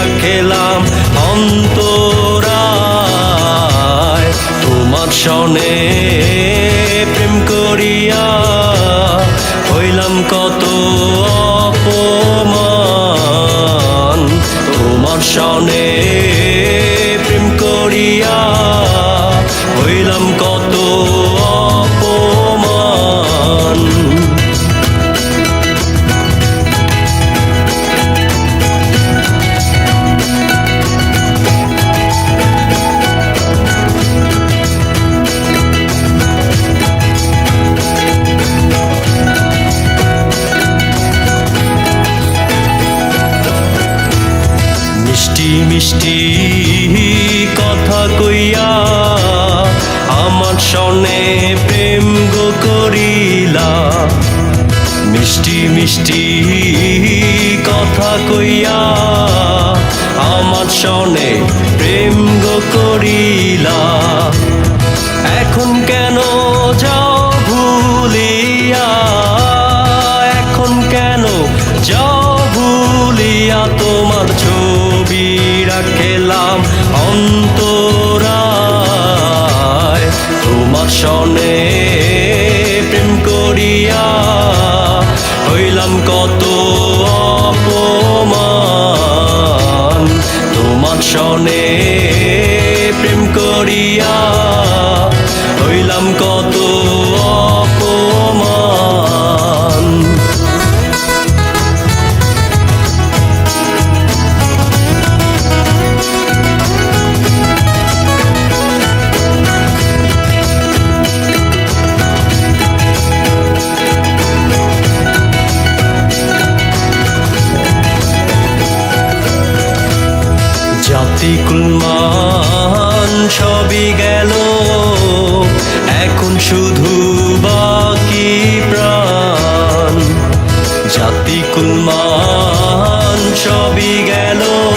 রাখেলাম অন্তরায়। তোমার সনে প্রেম করিয়া হইলাম কত অপমান। তোমার সনে মিষ্টি কথা কইয়া আমার সনে প্রেম গো করিলা। মিষ্টি মিষ্টি কথা কইয়া আমার সনে প্রেম গো করিলা। এখন কেন যাও ভুলিয়া? এখন কেন যাও ভুলিয়া তোমার রাখেলাম অন্তরায়। তোমার সনে প্রেম করিয়া হইলাম কত অপমান। তোমার সনে সবই গেল। এখন শুধু বাকি প্রাণ। জাতি কুলমান সবই গেল।